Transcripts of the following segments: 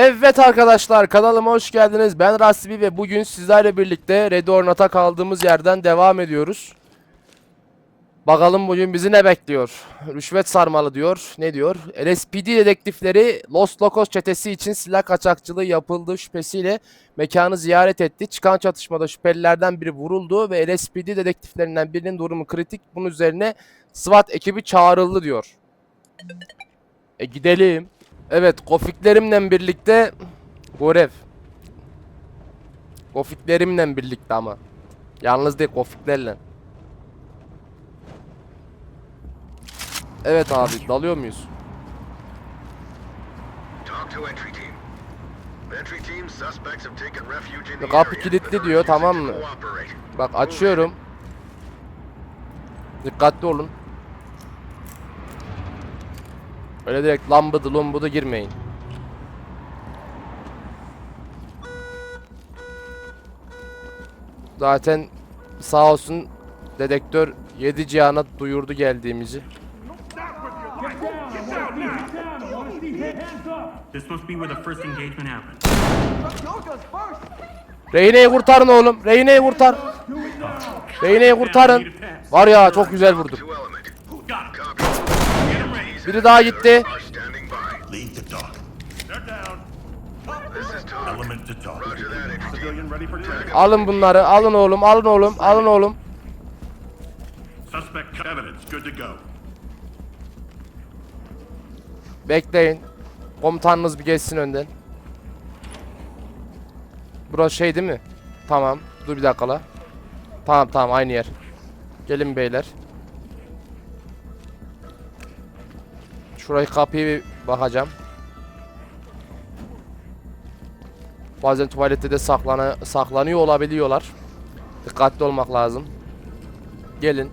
Evet arkadaşlar kanalıma hoş geldiniz. Ben Rasbi ve bugün sizlerle birlikte Red Ornat'a kaldığımız yerden devam ediyoruz. Bakalım bugün bizi ne bekliyor? Rüşvet sarmalı diyor. Ne diyor? LSPD dedektifleri Los Locos çetesi için silah kaçakçılığı yapıldığı şüphesiyle mekanı ziyaret etti. Çıkan çatışmada şüphelilerden biri vuruldu ve LSPD dedektiflerinden birinin durumu kritik. Bunun üzerine SWAT ekibi çağrıldı diyor. E gidelim. Evet, kofiklerimle birlikte görev. Kofiklerimle birlikte ama. Yalnız değil, kofiklerle. Evet abi, dalıyor muyuz? Kapı kilitli diyor, tamam mı? Bak açıyorum. Dikkatli olun. Öyle direkt lambıdı lumbudu girmeyin. Zaten sağ olsun dedektör 7 cihana duyurdu geldiğimizi. Reyne'yi kurtarın oğlum. Reyne'yi kurtar. Reyne'yi kurtarın. Var ya çok güzel vurdum. Biri daha gitti. Lead talk. They're down. Element to talk. Civilian ready for. Alın bunları. Alın oğlum. Alın oğlum. Alın oğlum. Suspect evidence. Good to go. Bekleyin. Komutanınız bir geçsin önden. Burası şey değil mi? Tamam. Dur bir dakika la. Tamam tamam aynı yer. Gelin beyler. Şurayı kapıyı bir bakacağım. Bazen tuvalette de saklana, saklanıyor olabiliyorlar. Dikkatli olmak lazım. Gelin.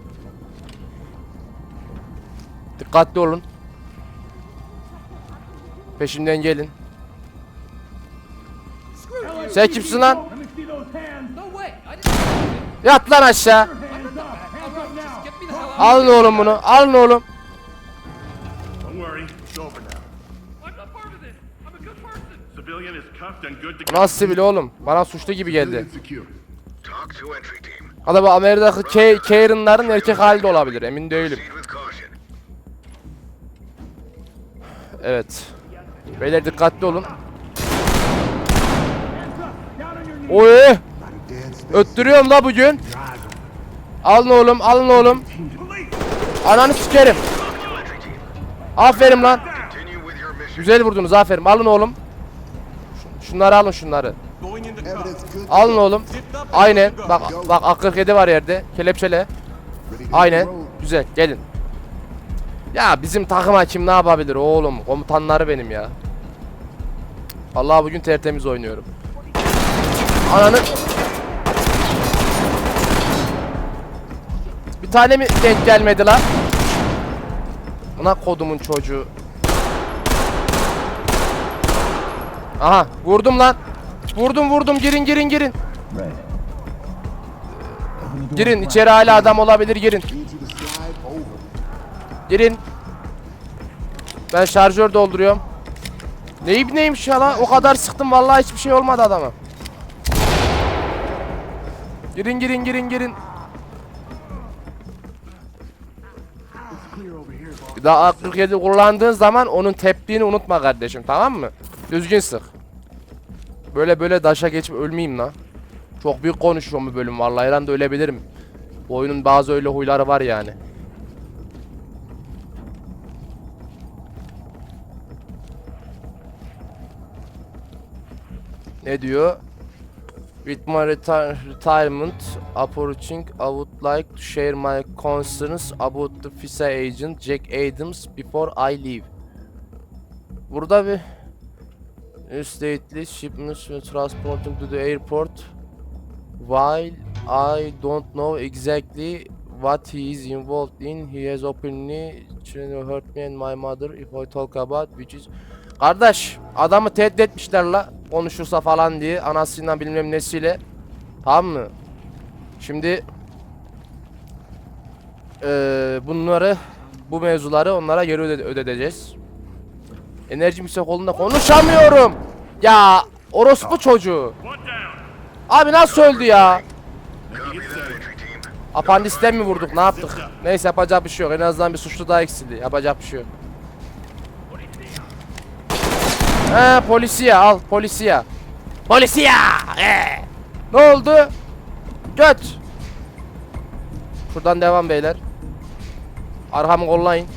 Dikkatli olun. Peşimden gelin. Sen kimsin lan? Yat lan aşağı. Alın oğlum bunu. Alın oğlum. Nasıl sivil oğlum? Bana suçlu gibi geldi. Bu Amerika'daki Karen'ların erkek hali de olabilir. Emin değilim. Evet. Beyler dikkatli olun. Oy! Öttürüyorum la bugün. Alın oğlum, alın oğlum. Ananı sikerim. Aferin lan. Güzel vurdunuz, aferin. Alın oğlum. Şu- Şunları alın şunları. Alın oğlum. Aynen. Bak bak AK-47 var yerde. Kelepçele. Aynen. Güzel. Gelin. Ya bizim takıma kim ne yapabilir oğlum? Komutanları benim ya. Allah bugün tertemiz oynuyorum. Ananı. Bir tane mi denk gelmedi lan? Buna kodumun çocuğu. Aha vurdum lan. Vurdum vurdum girin girin girin. Girin içeri hala adam olabilir girin. Girin. Ben şarjör dolduruyorum. Neyip neymiş ya lan? O kadar sıktım vallahi hiçbir şey olmadı adama. Girin girin girin girin. Bir daha A47 kullandığın zaman onun teptiğini unutma kardeşim tamam mı? Düzgün sık. Böyle böyle daşa geçip ölmeyeyim lan. Çok büyük konuşuyorum bu bölüm vallahi her anda ölebilirim. Bu oyunun bazı öyle huyları var yani. Ne diyor? With my reti- retirement approaching, I would like to share my concerns about the FISA agent Jack Adams before I leave. Burada bir stately shipments were transporting to the airport while I don't know exactly what he is involved in. He has openly tried to hurt me and my mother if I talk about which is Kardeş adamı tehdit etmişler la konuşursa falan diye anasıyla bilmem nesiyle tamam mı? Şimdi eee, bunları bu mevzuları onlara geri öde- ödeteceğiz. Enerjim yüksek olduğunda konuşamıyorum. Ya orospu çocuğu. Abi nasıl öldü ya? Apandisten mi vurduk ne yaptık? Neyse yapacak bir şey yok. En azından bir suçlu daha eksildi. Yapacak bir şey yok. He polisiye al polisiye. Polisiye. Ee. Ne oldu? Göt. Şuradan devam beyler. Arkamı kollayın.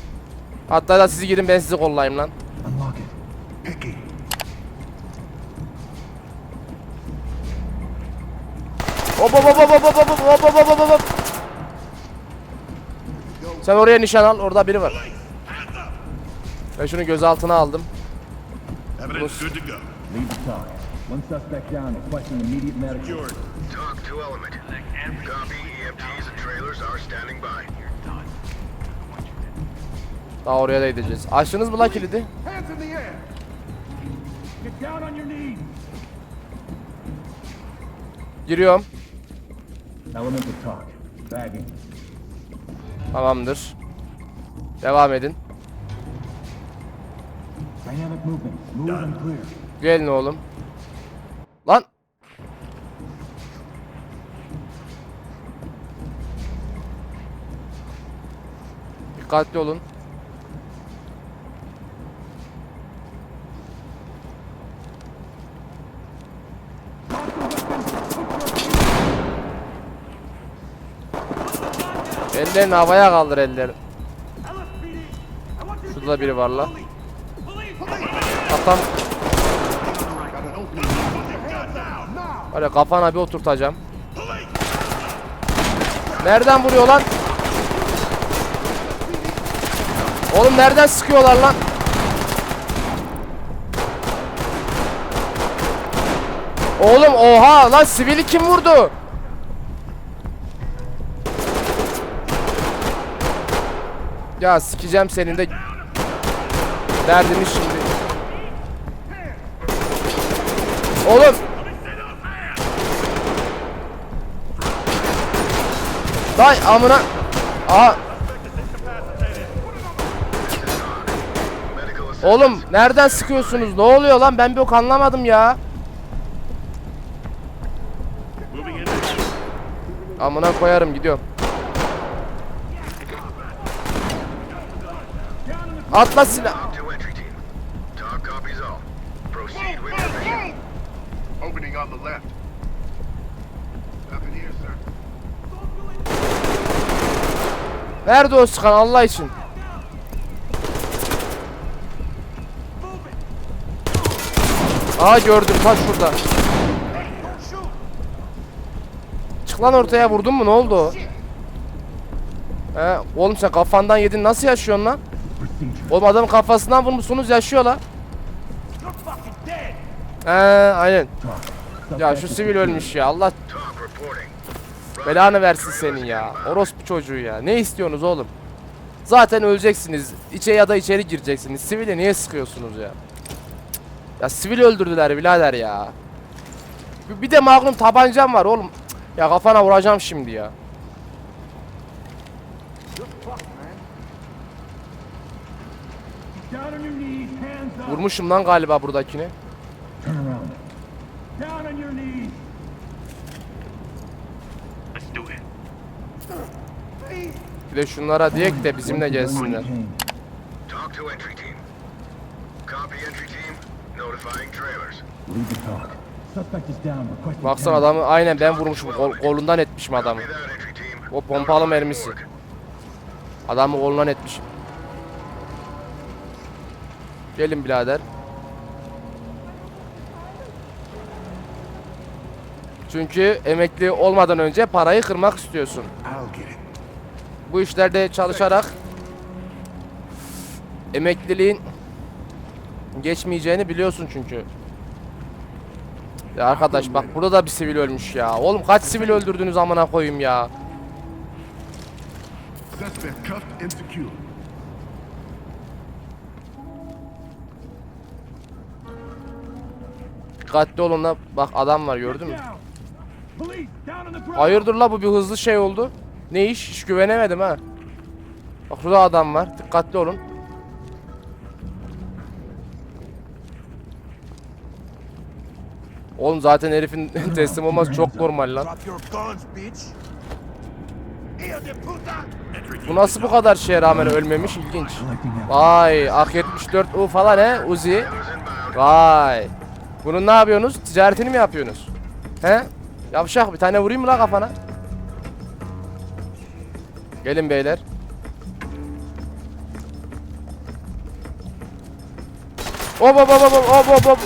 Hatta da sizi gidin ben sizi kollayayım lan. Unlock it. Picky. Hop hop hop hop hop hop hop hop hop hop hop hop. Sen oraya nişan al. Orada biri var. Ben şunu gözaltına aldım. Evidence good to go. Lead the talk. One suspect down requesting immediate medical. Secured. Talk to element. Copy. EMTs and trailers are standing by. Daha oraya da gideceğiz. Açtınız mı lan kilidi? Giriyorum. Tamamdır. Devam edin. Gelin oğlum. Lan. Dikkatli olun. Ellerini havaya kaldır ellerini. Şurada da biri var la. Var ya kafana bir oturtacağım. Nereden vuruyor lan? Oğlum nereden sıkıyorlar lan? Oğlum oha lan sivili kim vurdu? Ya sikeceğim senin de derdini şimdi. Oğlum Day amına assistance. Oğlum nereden sıkıyorsunuz? Ne oluyor lan? Ben bir ok anlamadım ya. Amına koyarım gidiyorum. Here, sir. Nerede o sıkan Allah için? Aa gördüm ta şurada. Çık lan ortaya vurdun mu ne oldu? He, oğlum sen kafandan yedin nasıl yaşıyorsun lan? Oğlum adamın kafasından vurmuşsunuz yaşıyor lan. He aynen. Ya şu sivil ölmüş ya Allah belanı versin senin ya. Orospu çocuğu ya. Ne istiyorsunuz oğlum? Zaten öleceksiniz. İçe ya da içeri gireceksiniz. Sivile niye sıkıyorsunuz ya? Ya sivil öldürdüler birader ya. Bir de magnum tabancam var oğlum. Ya kafana vuracağım şimdi ya. Vurmuşum lan galiba buradakini. Bir de şunlara diyek de bizimle gelsinler. Baksana adamı aynen ben vurmuşum. Kol, kolundan etmişim adamı. O pompalı mermisi. Adamı kolundan etmişim. Gelin birader. Çünkü emekli olmadan önce parayı kırmak istiyorsun. Bu işlerde çalışarak emekliliğin geçmeyeceğini biliyorsun çünkü. Ya arkadaş bak burada da bir sivil ölmüş ya. Oğlum kaç sivil öldürdünüz amına koyayım ya. Dikkatli olun da bak adam var gördün mü? Hayırdır la bu bir hızlı şey oldu. Ne iş? Hiç güvenemedim ha. Bak şurada adam var. Dikkatli olun. Oğlum zaten herifin teslim olması çok normal lan. Bu nasıl bu kadar şeye rağmen ölmemiş? İlginç. Vay AK-74 U falan he Uzi. Vay. Bunun ne yapıyorsunuz? Ticaretini mi yapıyorsunuz? He? Yavşak bir tane vurayım mı la kafana? Gelin beyler. Hop hop hop hop hop hop hop.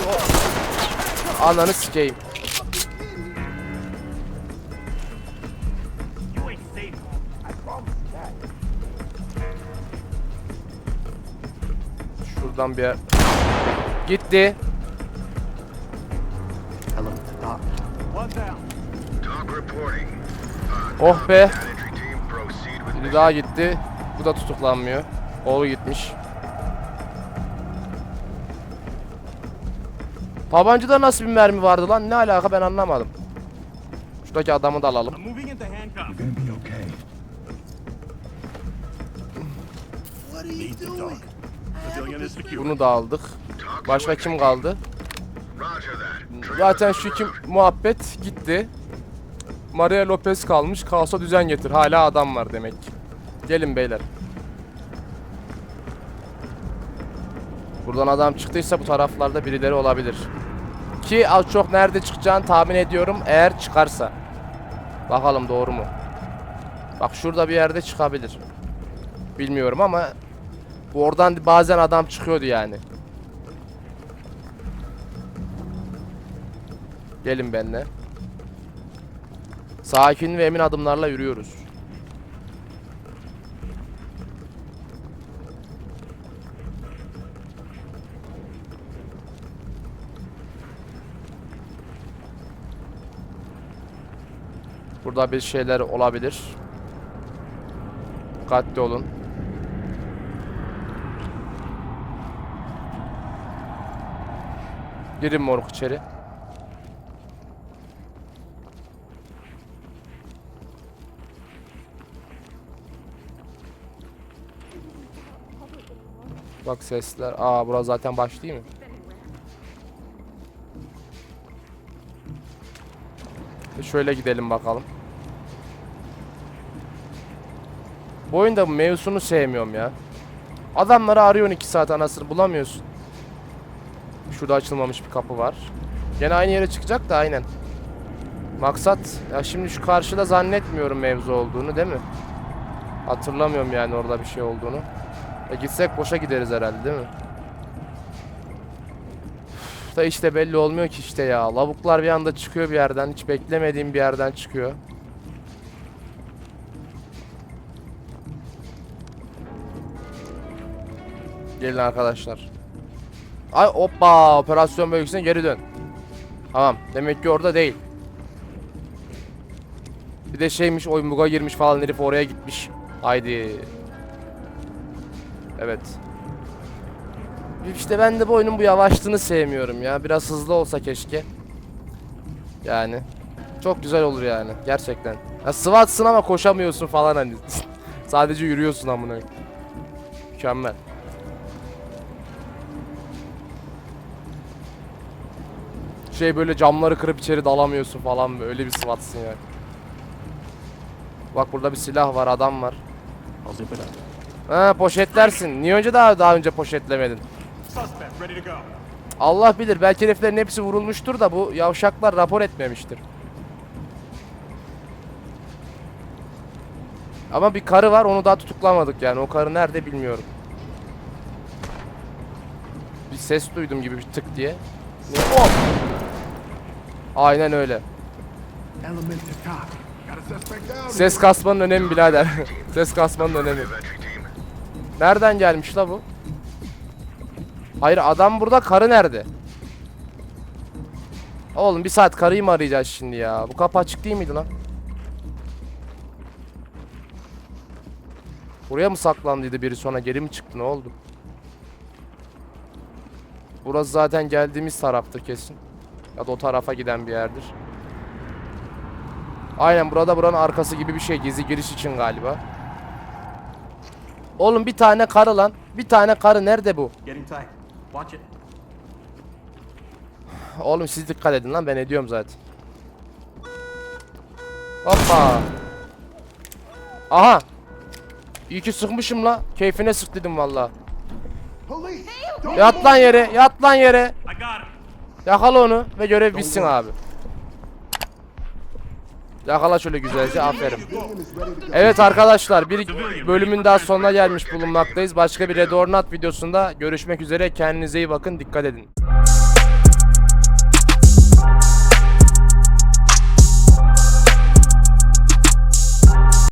Ananı sikeyim. Şuradan bir. Gitti. Oh be. Biri daha gitti. Bu da tutuklanmıyor. Oğlu gitmiş. Tabancada nasıl bir mermi vardı lan? Ne alaka ben anlamadım. Şuradaki adamı da alalım. Bunu da aldık. Başka kim kaldı? Zaten şu iki muhabbet gitti. Maria Lopez kalmış. Kaos'a düzen getir. Hala adam var demek. Gelin beyler. Buradan adam çıktıysa bu taraflarda birileri olabilir. Ki az çok nerede çıkacağını tahmin ediyorum eğer çıkarsa. Bakalım doğru mu? Bak şurada bir yerde çıkabilir. Bilmiyorum ama bu oradan bazen adam çıkıyordu yani. Gelin benimle. Sakin ve emin adımlarla yürüyoruz. Burada bir şeyler olabilir. Dikkatli olun. Girin moruk içeri. Bak sesler. Aa burası zaten baş değil mi? Şöyle gidelim bakalım. Bu oyunda mevzusunu sevmiyorum ya. Adamları arıyorsun 2 saat anasını bulamıyorsun. Şurada açılmamış bir kapı var. Gene aynı yere çıkacak da aynen. Maksat ya şimdi şu karşıda zannetmiyorum mevzu olduğunu değil mi? Hatırlamıyorum yani orada bir şey olduğunu. E gitsek boşa gideriz herhalde değil mi? Üf, Da işte belli olmuyor ki işte ya. Lavuklar bir anda çıkıyor bir yerden. Hiç beklemediğim bir yerden çıkıyor. Gelin arkadaşlar. Ay hoppa operasyon bölgesine geri dön. Tamam demek ki orada değil. Bir de şeymiş oyun buga girmiş falan herif oraya gitmiş. Haydi. Evet. İşte ben de bu oyunun bu yavaşlığını sevmiyorum ya. Biraz hızlı olsa keşke. Yani. Çok güzel olur yani. Gerçekten. Ya SWAT'sın ama koşamıyorsun falan hani. Sadece yürüyorsun amına. Mükemmel. Şey böyle camları kırıp içeri dalamıyorsun falan böyle bir SWAT'sın ya. Bak burada bir silah var, adam var. İt up. Ha poşetlersin. Niye önce daha daha önce poşetlemedin? Allah bilir belki heriflerin hepsi vurulmuştur da bu yavşaklar rapor etmemiştir. Ama bir karı var onu daha tutuklamadık yani. O karı nerede bilmiyorum. Bir ses duydum gibi bir tık diye. Ne? Hop! Aynen öyle. Ses kasmanın önemi birader. ses kasmanın önemi. Nereden gelmiş la bu? Hayır adam burada karı nerede? Oğlum bir saat karıyı mı arayacağız şimdi ya? Bu kapı açık değil miydi lan? Buraya mı saklandıydı biri sonra geri mi çıktı ne oldu? Burası zaten geldiğimiz taraftır kesin. Ya da o tarafa giden bir yerdir. Aynen burada buranın arkası gibi bir şey gizli giriş için galiba. Oğlum bir tane karı lan. Bir tane karı nerede bu? Oğlum siz dikkat edin lan ben ediyorum zaten. Hoppa. Aha. İyi ki sıkmışım la. Keyfine sık dedim valla. Yat lan yere, yat lan yere. Yakala onu ve görev bitsin abi. Yakala şöyle güzelce aferin. Evet arkadaşlar bir bölümün daha sonuna gelmiş bulunmaktayız. Başka bir Red or Not videosunda görüşmek üzere. Kendinize iyi bakın. Dikkat edin.